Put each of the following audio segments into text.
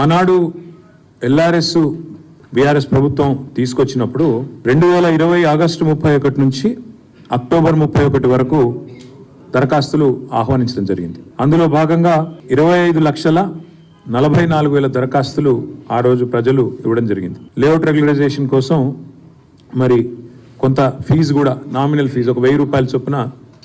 ఆనాడు LRS BRS ప్రభుత్వం తీసుకొచ్చినప్పుడు రెండు వేల ఇరవై ఆగస్టు ముప్పై ఒకటి నుంచి అక్టోబర్ ముప్పై ఒకటి వరకు దరఖాస్తులు ఆహ్వానించడం జరిగింది. అందులో భాగంగా ఇరవై ఐదు లక్షల నలభై నాలుగు వేల దరఖాస్తులు ఆ రోజు ప్రజలు ఇవ్వడం జరిగింది. లేఅవుట్ రెగ్యులరైజేషన్ కోసం మరి కొంత ఫీజు కూడా నామినల్ ఫీజు ఒక వెయ్యి రూపాయల చొప్పున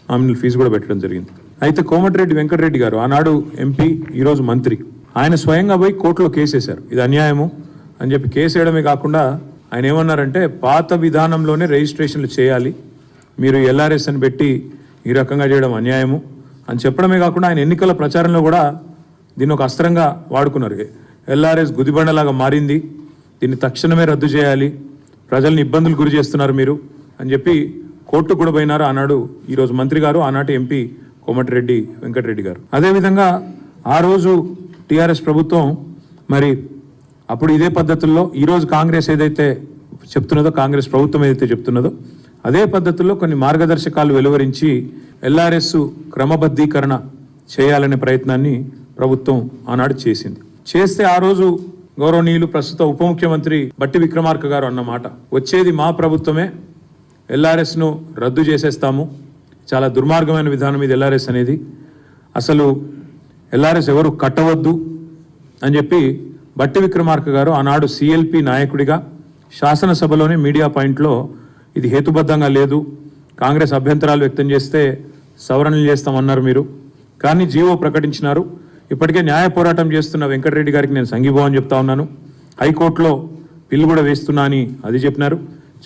నామినల్ ఫీజు కూడా పెట్టడం జరిగింది. అయితే కోమటిరెడ్డి వెంకటరెడ్డి గారు ఆనాడు ఎంపీ ఈరోజు మంత్రి. ఆయన స్వయంగా పోయి కోర్టులో కేసేశారు. ఇది అన్యాయము అని చెప్పి కేసు వేయడమే కాకుండా ఆయన ఏమన్నారంటే పాత విధానంలోనే రిజిస్ట్రేషన్లు చేయాలి. మీరు ఎల్ఆర్ఎస్ అని పెట్టి ఈ రకంగా చేయడం అన్యాయము అని చెప్పడమే కాకుండా ఆయన ఎన్నికల ప్రచారంలో కూడా దీన్ని ఒక అస్త్రంగా వాడుకున్నారు. ఎల్ఆర్ఎస్ గుదిబండలాగా మారింది. దీన్ని తక్షణమే రద్దు చేయాలి. ప్రజల్ని ఇబ్బందులు గురి చేస్తున్నారు మీరు అని చెప్పి కోర్టు కూడా పోయినారు ఆనాడు ఈరోజు మంత్రి గారు ఆనాటి ఎంపీ కోమటిరెడ్డి వెంకటరెడ్డి గారు. అదేవిధంగా ఆ రోజు టీఆర్ఎస్ ప్రభుత్వం మరి అప్పుడు ఇదే పద్ధతుల్లో ఈరోజు కాంగ్రెస్ ఏదైతే చెప్తున్నదో కాంగ్రెస్ ప్రభుత్వం ఏదైతే చెప్తున్నదో అదే పద్ధతుల్లో కొన్ని మార్గదర్శకాలు వెలువరించి ఎల్ఆర్ఎస్ క్రమబద్ధీకరణ చేయాలనే ప్రయత్నాన్ని ప్రభుత్వం ఆనాడు చేసింది. చేస్తే ఆ రోజు గౌరవనీయులు ప్రస్తుత ఉప ముఖ్యమంత్రి బట్టి విక్రమార్క గారు అన్నమాట వచ్చేది మా ప్రభుత్వమే ఎల్ఆర్ఎస్ను రద్దు చేసేస్తాము. చాలా దుర్మార్గమైన విధానం ఇది ఎల్ఆర్ఎస్ అనేది. అసలు ఎల్ఆర్ఎస్ ఎవరు కట్టవద్దు అని చెప్పి బట్టి విక్రమార్క గారు ఆనాడు సిఎల్పి నాయకుడిగా శాసనసభలోని మీడియా పాయింట్లో ఇది హేతుబద్ధంగా లేదు. కాంగ్రెస్ అభ్యంతరాలు వ్యక్తం చేస్తే సవరణలు చేస్తామన్నారు మీరు. కానీ జీవో ప్రకటించినారు. ఇప్పటికే న్యాయ పోరాటం చేస్తున్న వెంకటరెడ్డి గారికి నేను సంఘీభావం చెప్తా ఉన్నాను. హైకోర్టులో బిల్లు కూడా వేస్తున్నా అని అది చెప్పినారు.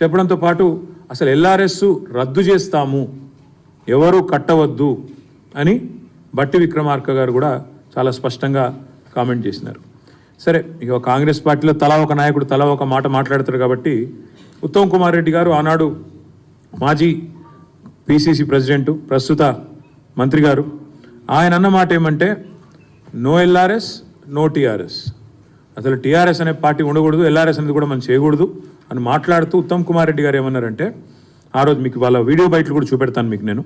చెప్పడంతో పాటు అసలు ఎల్ఆర్ఎస్ రద్దు చేస్తాము. ఎవరు కట్టవద్దు అని బట్టి విక్రమార్క గారు కూడా చాలా స్పష్టంగా కామెంట్ చేసినారు. సరే ఇక కాంగ్రెస్ పార్టీలో తలా ఒక నాయకుడు తలా ఒక మాట మాట్లాడతారు కాబట్టి ఉత్తమ్ కుమార్ రెడ్డి గారు ఆనాడు మాజీ పిసిసి ప్రెసిడెంటు ప్రస్తుత మంత్రి గారు. ఆయన అన్న మాట ఏమంటే నో ఎల్ఆర్ఎస్ నో టీఆర్ఎస్ అసలు టీఆర్ఎస్ అనే పార్టీ ఉండకూడదు ఎల్ఆర్ఎస్ అనేది కూడా మనం చేయకూడదు అని మాట్లాడుతూ ఉత్తమ్ కుమార్ రెడ్డి గారు ఏమన్నారంటే ఆ రోజు మీకు వాళ్ళ వీడియో బయటలు కూడా చూపెడతాను మీకు నేను.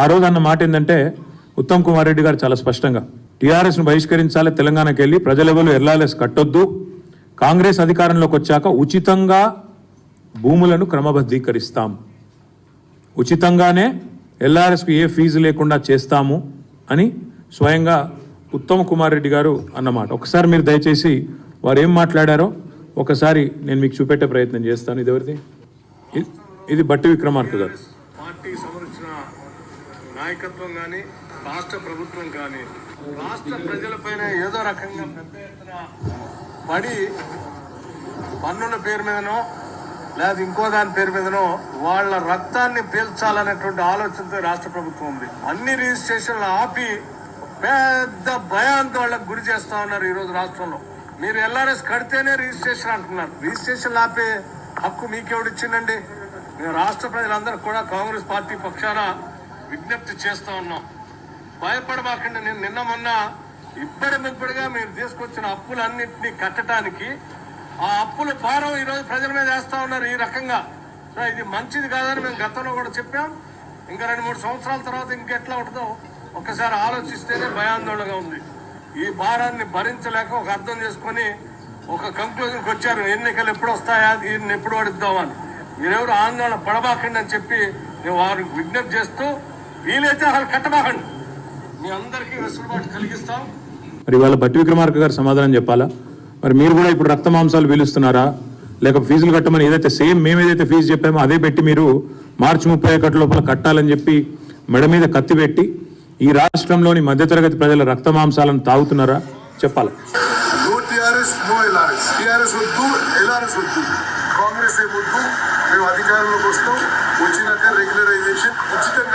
ఆ రోజు అన్న మాట ఏంటంటే ఉత్తమ్ కుమార్ రెడ్డి గారు చాలా స్పష్టంగా టీఆర్ఎస్ను బహిష్కరించాలి తెలంగాణకి వెళ్ళి ప్రజలెవరు ఎల్ఆర్ఎస్ కట్టొద్దు. కాంగ్రెస్ అధికారంలోకి వచ్చాక ఉచితంగా భూములను క్రమబద్ధీకరిస్తాం. ఉచితంగానే ఎల్ఆర్ఎస్కు ఏ ఫీజు లేకుండా చేస్తాము అని స్వయంగా ఉత్తమ్ కుమార్ రెడ్డి గారు అన్నమాట. ఒకసారి మీరు దయచేసి వారు ఏం మాట్లాడారో ఒకసారి నేను మీకు చూపెట్టే ప్రయత్నం చేస్తాను. ఇది ఎవరిది? ఇది- ఇది బట్టి విక్రమార్క గారు. పార్టీ సంబంధించిన నాయకత్వం కానీ రాష్ట్ర ప్రభుత్వం కానీ రాష్ట్ర ప్రజలపైన ఏదో రకంగా పెద్ద ఎత్తున పడి పన్నుల పేరు మీదనో లేదా ఇంకో దాని పేరు మీదనో వాళ్ళ రక్తాన్ని పీల్చాలనేటువంటి ఆలోచనతో రాష్ట్ర ప్రభుత్వం ఉంది. అన్ని రిజిస్ట్రేషన్లు ఆపి పెద్ద భయాందోళనకు గురి చేస్తా ఉన్నారు ఈరోజు రాష్ట్రంలో. మీరు ఎల్ఆర్ఎస్ కడితేనే రిజిస్ట్రేషన్ అంటున్నారు. రిజిస్ట్రేషన్ ఆపే హక్కు మీకెవడిచ్చిందండి మేము రాష్ట్ర ప్రజలందరూ కూడా కాంగ్రెస్ పార్టీ పక్షాన విజ్ఞప్తి చేస్తా ఉన్నాం. భయపడబాకండి నేను నిన్న మొన్న ఇప్పటి మీరు తీసుకొచ్చిన అప్పులన్నింటినీ కట్టడానికి ఆ అప్పుల భారం ఈరోజు ప్రజల మీద వేస్తూ ఉన్నారు ఈ రకంగా. సో ఇది మంచిది కాదని మేము గతంలో కూడా చెప్పాం. ఇంకా రెండు మూడు సంవత్సరాల తర్వాత ఇంకెట్లా ఉంటుందో ఒకసారి ఆలోచిస్తేనే భయాందోళనగా ఉంది. ఈ భారాన్ని భరించలేక ఒక అర్థం చేసుకొని ఒక కంక్లూజన్కి వచ్చారు. ఎన్నికలు ఎప్పుడు వస్తాయా? దీన్ని ఎప్పుడు పడిద్దామని మీరెవరు ఆందోళన పడబాకండి అని చెప్పి నేను వారికి విజ్ఞప్తి చేస్తూ వీలైతే అసలు కట్టబాకండి మీ అందరికీ వెసులుబాటు కలిగిస్తాం. మరి వాళ్ళ బట్టి విక్రమార్క గారు సమాధానం చెప్పాలా? మరి మీరు కూడా ఇప్పుడు రక్త మాంసాలు పీలుస్తున్నారా లేక ఫీజులు కట్టమని ఏదైతే సేమ్ మేము ఏదైతే ఫీజు చెప్పామో అదే పెట్టి మీరు మార్చి ముప్పై ఒకటి లోపల కట్టాలని చెప్పి మెడ మీద కత్తి పెట్టి ఈ రాష్ట్రంలోని మధ్యతరగతి ప్రజల రక్త మాంసాలను తాగుతున్నారా? చెప్పాలా? కాంగ్రెస్ ఏ వద్దు. మేము అధికారంలోకి వస్తాం. వచ్చినాక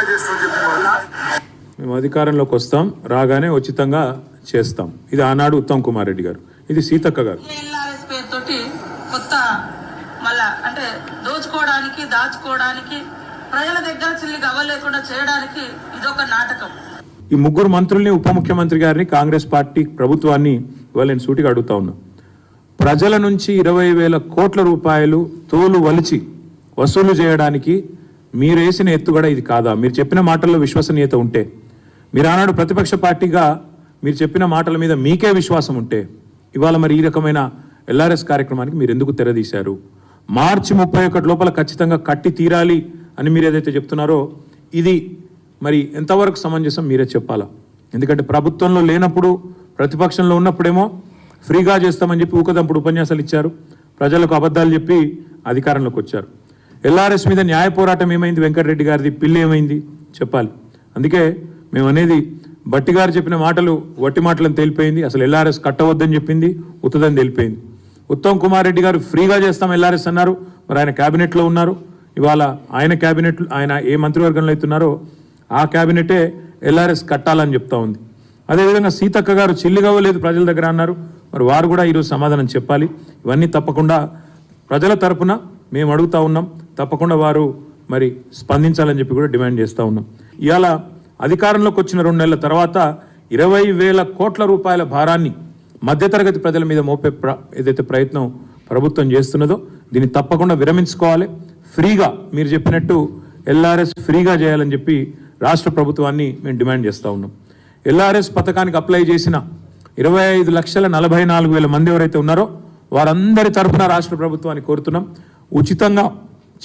చేస్తామని చెప్పి వాళ్ళు మేము అధికారంలోకి వస్తాం రాగానే ఉచితంగా చేస్తాం. ఇది ఆనాడు ఉత్తమ్ కుమార్ రెడ్డి గారు. ఇది సీతక్క గారు. ఎల్ఆర్ఎస్ పేరుతోటి కొత్త మళ్ళా అంటే దోచుకోవడానికి దాచుకోవడానికి ప్రజల దగ్గర చిల్లి గవ్వలేకుండా చేయడానికి ఇదొక నాటకం. ఈ ముగ్గురు మంత్రుల్ని ఉప ముఖ్యమంత్రి గారిని కాంగ్రెస్ పార్టీ ప్రభుత్వాన్ని ఇవాళ నేను సూటిగా అడుగుతా ఉన్నా. ప్రజల నుంచి ఇరవై వేల కోట్ల రూపాయలు తోలు వలిచి వసూలు చేయడానికి మీరు వేసిన ఎత్తుగడ ఇది కాదా? మీరు చెప్పిన మాటల్లో విశ్వసనీయత ఉంటే. మీరు ఆనాడు ప్రతిపక్ష పార్టీగా మీరు చెప్పిన మాటల మీద మీకే విశ్వాసం ఉంటే ఇవాళ మరి ఈ రకమైన ఎల్ఆర్ఎస్ కార్యక్రమానికి మీరు ఎందుకు తెరదీశారు? మార్చి ముప్పై ఒకటి లోపల ఖచ్చితంగా కట్టి తీరాలి అని మీరు ఏదైతే చెప్తున్నారో ఇది మరి ఎంతవరకు సమంజసం మీరే చెప్పాలా? ఎందుకంటే ప్రభుత్వంలో లేనప్పుడు ప్రతిపక్షంలో ఉన్నప్పుడేమో ఫ్రీగా చేస్తామని చెప్పి ఊకదంపుడు ఉపన్యాసాలు ఇచ్చారు. ప్రజలకు అబద్ధాలు చెప్పి అధికారంలోకి వచ్చారు. ఎల్ఆర్ఎస్ మీద న్యాయ పోరాటం ఏమైంది? వెంకటరెడ్డి గారిది పిల్లి ఏమైంది? చెప్పాలి. అందుకే మేము అనేది బట్టి గారు చెప్పిన మాటలు వట్టి మాటలను తేలిపోయింది. అసలు ఎల్ఆర్ఎస్ కట్టవద్దని చెప్పింది ఉత్తదని తేలిపోయింది. ఉత్తమ్ కుమార్ రెడ్డి గారు ఫ్రీగా చేస్తాం ఎల్ఆర్ఎస్ అన్నారు. మరి ఆయన క్యాబినెట్లో ఉన్నారు. ఇవాళ ఆయన క్యాబినెట్ ఆయన ఏ మంత్రివర్గంలో అవుతున్నారో ఆ క్యాబినెటే ఎల్ఆర్ఎస్ కట్టాలని చెప్తా ఉంది. అదేవిధంగా సీతక్క గారు చెల్లిగవ్వలేదు ప్రజల దగ్గర అన్నారు. మరి వారు కూడా ఈరోజు సమాధానం చెప్పాలి. ఇవన్నీ తప్పకుండా ప్రజల తరపున మేము అడుగుతా ఉన్నాం. తప్పకుండా వారు మరి స్పందించాలని చెప్పి కూడా డిమాండ్ చేస్తూ ఉన్నాం. ఇవాళ అధికారంలోకి వచ్చిన రెండు నెలల తర్వాత ఇరవై వేల కోట్ల రూపాయల భారాన్ని మధ్యతరగతి ప్రజల మీద మోపే ప్ర ఏదైతే ప్రయత్నం ప్రభుత్వం చేస్తున్నదో దీన్ని తప్పకుండా విరమించుకోవాలి. ఫ్రీగా మీరు చెప్పినట్టు ఎల్ఆర్ఎస్ ఫ్రీగా చేయాలని చెప్పి రాష్ట్ర ప్రభుత్వాన్ని మేము డిమాండ్ చేస్తూ ఉన్నాం. ఎల్ఆర్ఎస్ పథకానికి అప్లై చేసిన ఇరవై ఐదు లక్షల నలభై నాలుగు వేల మంది ఎవరైతే ఉన్నారో వారందరి తరఫున రాష్ట్ర ప్రభుత్వాన్ని కోరుతున్నాం. ఉచితంగా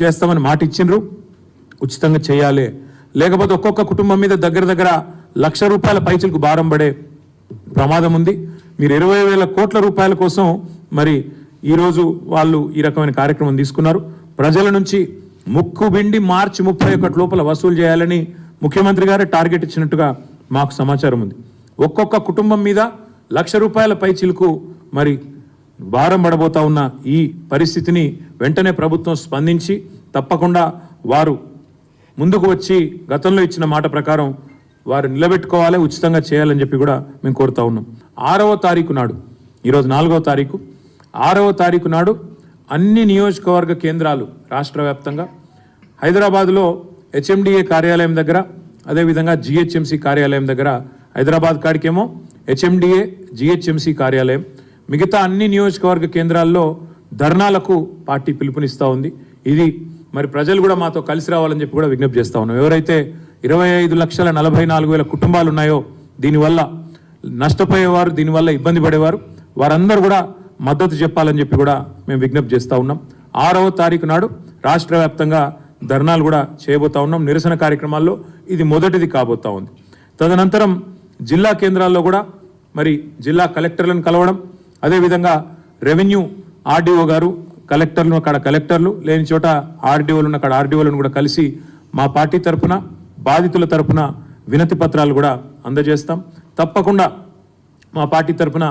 చేస్తామని మాట ఇచ్చిండ్రు ఉచితంగా చేయాలి లేకపోతే ఒక్కొక్క కుటుంబం మీద దగ్గర దగ్గర లక్ష రూపాయల పైచలకు భారం పడే ప్రమాదం ఉంది. మీరు ఇరవై వేల కోట్ల రూపాయల కోసం మరి ఈరోజు వాళ్ళు ఈ రకమైన కార్యక్రమం తీసుకున్నారు. ప్రజల నుంచి ముక్కు బిండి మార్చి ముప్పై ఒకటి లోపల వసూలు చేయాలని ముఖ్యమంత్రి గారే టార్గెట్ ఇచ్చినట్టుగా మాకు సమాచారం ఉంది. ఒక్కొక్క కుటుంబం మీద లక్ష రూపాయల పైచిలకు మరి భారం పడబోతా ఉన్న ఈ పరిస్థితిని వెంటనే ప్రభుత్వం స్పందించి తప్పకుండా వారు ముందుకు వచ్చి గతంలో ఇచ్చిన మాట ప్రకారం వారు నిలబెట్టుకోవాలి ఉచితంగా చేయాలని చెప్పి కూడా మేము కోరుతా ఉన్నాం. ఆరవ తారీఖు నాడు ఈరోజు నాలుగవ తారీఖు ఆరవ తారీఖు నాడు అన్ని నియోజకవర్గ కేంద్రాలు రాష్ట్ర వ్యాప్తంగా హైదరాబాద్లో హెచ్ఎండిఏ కార్యాలయం దగ్గర అదేవిధంగా జిహెచ్ఎంసి కార్యాలయం దగ్గర హైదరాబాద్ కాడికేమో హెచ్ఎండిఏ జిహెచ్ఎంసి కార్యాలయం మిగతా అన్ని నియోజకవర్గ కేంద్రాల్లో ధర్నాలకు పార్టీ పిలుపునిస్తూ ఉంది. ఇది మరి ప్రజలు కూడా మాతో కలిసి రావాలని చెప్పి కూడా విజ్ఞప్తి చేస్తా ఉన్నాం. ఎవరైతే ఇరవై ఐదు లక్షల నలభై నాలుగు వేల కుటుంబాలు ఉన్నాయో దీనివల్ల నష్టపోయేవారు దీనివల్ల ఇబ్బంది పడేవారు వారందరూ కూడా మద్దతు చెప్పాలని చెప్పి కూడా మేము విజ్ఞప్తి చేస్తూ ఉన్నాం. ఆరవ తారీఖు నాడు రాష్ట్ర వ్యాప్తంగా ధర్నాలు కూడా చేయబోతా ఉన్నాం. నిరసన కార్యక్రమాల్లో ఇది మొదటిది కాబోతా ఉంది. తదనంతరం జిల్లా కేంద్రాల్లో కూడా మరి జిల్లా కలెక్టర్లను కలవడం అదేవిధంగా రెవెన్యూ ఆర్డీఓ గారు కలెక్టర్లు అక్కడ కలెక్టర్లు లేని చోట ఆర్డీఓలు ఉన్న అక్కడ ఆర్డీఓలను కూడా కలిసి మా పార్టీ తరపున బాధితుల తరపున వినతి పత్రాలు కూడా అందజేస్తాం. తప్పకుండా మా పార్టీ తరపున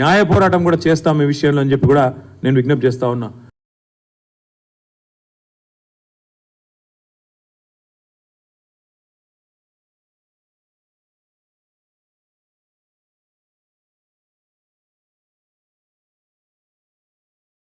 న్యాయ పోరాటం కూడా చేస్తాం ఈ విషయంలో అని చెప్పి కూడా నేను విజ్ఞప్తి చేస్తా ఉన్నా.